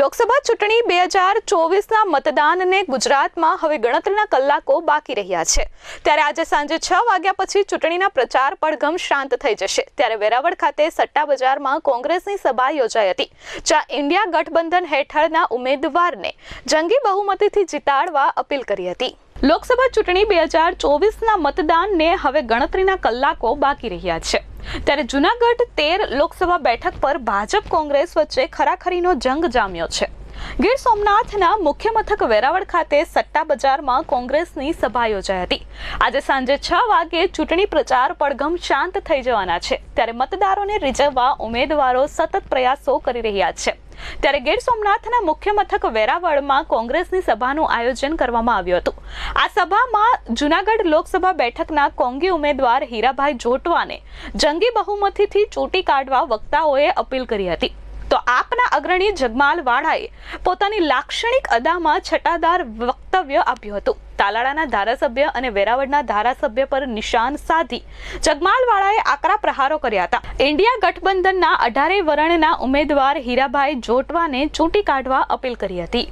લોકસભા ચૂંટણી બે હજાર ચોવીસના મતદાનને ગુજરાતમાં હવે ગણતરીના કલાકો બાકી રહ્યા છે. ત્યારે આજે સાંજે છ વાગ્યા પછી ચૂંટણીના પ્રચાર પડઘમ શાંત થઈ જશે. ત્યારે વેરાવળ ખાતે સટ્ટા બજારમાં કોંગ્રેસની સભા યોજાઈ હતી, જ્યાં ઇન્ડિયા ગઠબંધન હેઠળના ઉમેદવારને જંગી બહુમતીથી જીતાડવા અપીલ કરી હતી. લોકસભા ચૂંટણી બે હજાર ચોવીસના મતદાનને હવે ગણતરીના કલાકો બાકી રહ્યા છે. ત્યારે જુનાગઢ તેર લોકસભા બેઠક પર ભાજપ કોંગ્રેસ વચ્ચે ખરાખરીનો જંગ જામ્યો છે. ગીર સોમનાથના મુખ્ય મથક વેરાવળ ખાતે સટ્ટા બજારમાં કોંગ્રેસની સભા યોજાઈ હતી. આજે સાંજે છ વાગે ચૂંટણી પ્રચાર પડઘમ શાંત થઈ જવાના છે. ત્યારે મતદારોને રીઝવવા ઉમેદવારો સતત પ્રયાસો કરી રહ્યા છે. ત્યારે ગીર સોમનાથના મુખ્ય મથક વેરાવળમાં કોંગ્રેસની સભાનું આયોજન કરવામાં આવ્યું હતું. આ સભામાં જુનાગઢ લોકસભા બેઠકના કોંગી ઉમેદવાર હીરાભાઈ જોટવાને જંગી બહુમતીથી ચૂંટી કાઢવા વક્તાઓએ અપીલ કરી હતી. તો આપના અગ્રણી જગમાલ વાળાએ પોતાની લાક્ષણિક અદામાં છટાદાર વક્તવ્ય આપ્યું હતું. તાલાળાના ધારાસભ્ય અને વેરાવળના ધારાસભ્ય પર નિશાન સાધી જગમાલ વાળાએ આકરા પ્રહારો કર્યા હતા. ઇન્ડિયા ગઠબંધનના અઢારે વર્ણના ઉમેદવાર હીરાભાઈ જોટવાને ચૂંટી કાઢવા અપીલ કરી હતી.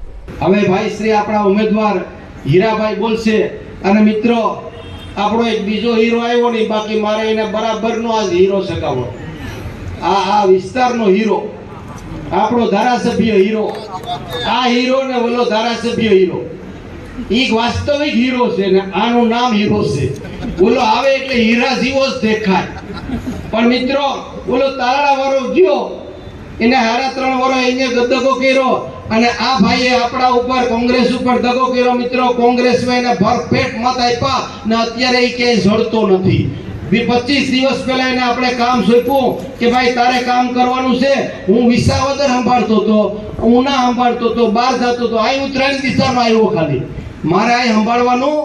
હવે ભાઈ શ્રી આપણા ઉમેદવાર હીરાભાઈ બોલશે અને મિત્રો, આપણો એક બીજો હીરો આવ્યો નહીં બાકી મારે એને બરાબરનો આજ હીરો સગાવો આ આ વિસ્તારનો હીરો આપણો ધારાસભ્ય હીરો. આ હીરો ને ઓલો ધારાસભ્ય હીરો. ઈ વાસ્તવિક હીરો છે ને આનું નામ હીરો છે. ઓલો આવે એટલે હીરા જીવો જ દેખાય. પણ મિત્રો, ઓલો તારડા વાળો ગયો. એને હારા ત્રણ વર્ષ એને દગો કર્યો. અને આ ભાઈએ આપણા ઉપર કોંગ્રેસ ઉપર દગો કર્યો. મિત્રો, કોંગ્રેસમાં એને ભરપેટ મત આપ્યા. ને અત્યારે એ ક્યાંય જડતો નથી. પચીસ દિવસ પહેલા એને આપણે કામ સોંપ્યું કે ભાઈ, તારે કામ કરવાનું છે, હું વિસાવદર સંભાળતો હતો હું ના સંભાળતો હતો, બહાર જતો હતો અહીં હું ત્રણ દિશામાં આવ્યો ખાલી. મારે અહીં સંભાળવાનું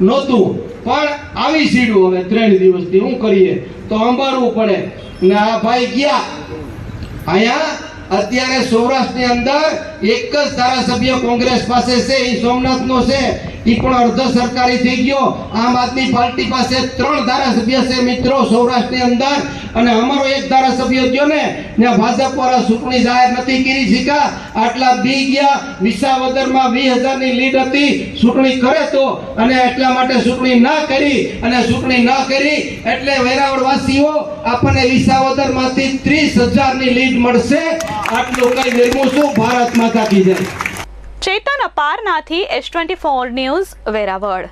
નહોતું, પણ આવી સીડું હવે ત્રણ દિવસથી શું કરીએ, તો સંભાળવું પડે. ને આ ભાઈ ગયા. અહીંયા અત્યારે સૌરાષ્ટ્રની અંદર એક જ ધારાસભ્ય કોંગ્રેસ પાસે છે, એ સોમનાથનો છે. અને અમારો એક ધારાસભ્ય ને ત્યાં ચૂંટણી જાહેર નથી કરી શીખા આટલા બી ગયા, વિસાવદરમાં વીસ હજારની લીડ હતી, ચૂંટણી કરે તો. અને એટલા માટે ચૂંટણી ના કરી, અને ચૂંટણી ના કરી, એટલે વેરાવળ વાસીઓ આપણને વિસાવદરમાંથી ત્રીસ હજારની લીડ મળશે. આટલું કઈ વિરમું છું ભારત માતા કી Chetan Aparnathi S twenty four news Veraval.